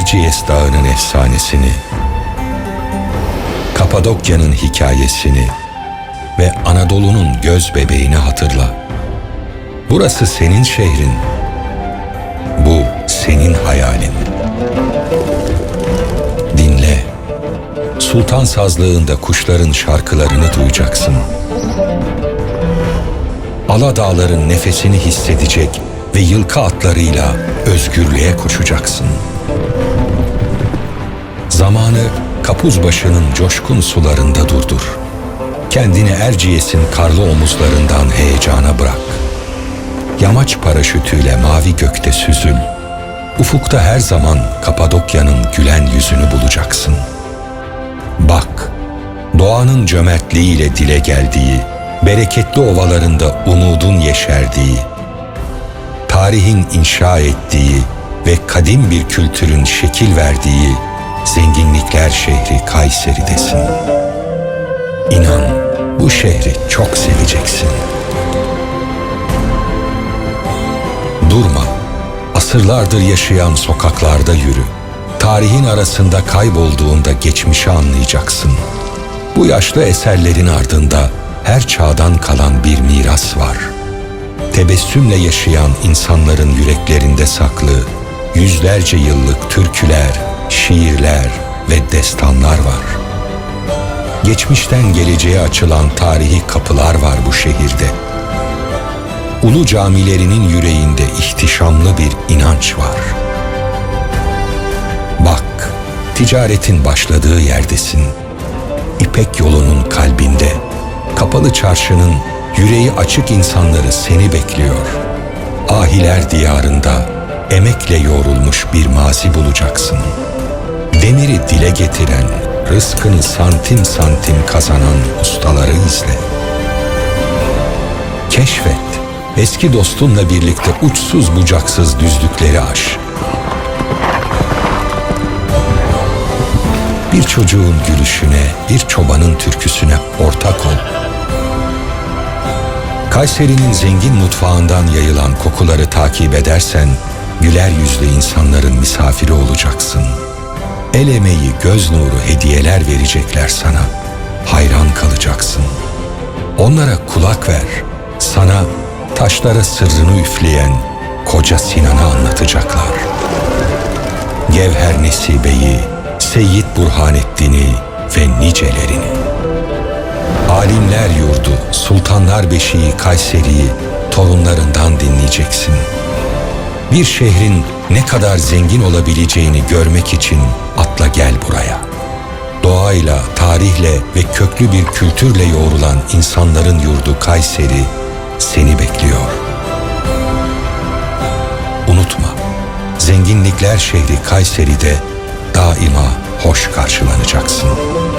Erciyes Dağı'nın efsanesini, Kapadokya'nın hikayesini ve Anadolu'nun göz bebeğini hatırla. Burası senin şehrin. Bu senin hayalin. Dinle. Sultan sazlığında kuşların şarkılarını duyacaksın. Aladağların nefesini hissedecek ve yılkı atlarıyla özgürlüğe koşacaksın. Zamanı Kapuzbaşı'nın coşkun sularında durdur. Kendini Erciyes'in karlı omuzlarından heyecana bırak. Yamaç paraşütüyle mavi gökte süzül. Ufukta her zaman Kapadokya'nın gülen yüzünü bulacaksın. Bak, doğanın cömertliğiyle dile geldiği, bereketli ovalarında umudun yeşerdiği, tarihin inşa ettiği ve kadim bir kültürün şekil verdiği zenginlikler şehri Kayseri'desin. İnan bu şehri çok seveceksin. Durma, asırlardır yaşayan sokaklarda yürü. Tarihin arasında kaybolduğunda geçmişi anlayacaksın. Bu yaşlı eserlerin ardında her çağdan kalan bir miras var. Tebessümle yaşayan insanların yüreklerinde saklı yüzlerce yıllık türküler, şiirler ve destanlar var. Geçmişten geleceğe açılan tarihi kapılar var bu şehirde. Ulu camilerinin yüreğinde ihtişamlı bir inanç var. Bak, ticaretin başladığı yerdesin. İpek yolunun kalbinde, kapalı çarşının yüreği açık insanları seni bekliyor. Ahiler diyarında emekle yoğrulmuş bir mazi bulacaksın. Dile getiren, rızkını santim santim kazanan ustaları izle. Keşfet, eski dostunla birlikte uçsuz bucaksız düzlükleri aş. Bir çocuğun gülüşüne, bir çobanın türküsüne ortak ol. Kayseri'nin zengin mutfağından yayılan kokuları takip edersen, güler yüzlü insanların misafiri olacaksın. El emeği, göz nuru hediyeler verecekler sana. Hayran kalacaksın. Onlara kulak ver. Sana taşlara sırrını üfleyen koca Sinan'ı anlatacaklar. Gevher Nesibe'yi, Seyyid Burhanettin'i ve nicelerini. Alimler yurdu, Sultanlar Beşiği Kayseri'yi torunlarından dinleyeceksin. Bir şehrin ne kadar zengin olabileceğini görmek için atla gel buraya. Doğayla, tarihle ve köklü bir kültürle yoğrulan insanların yurdu Kayseri seni bekliyor. Unutma, zenginlikler şehri Kayseri'de daima hoş karşılanacaksın.''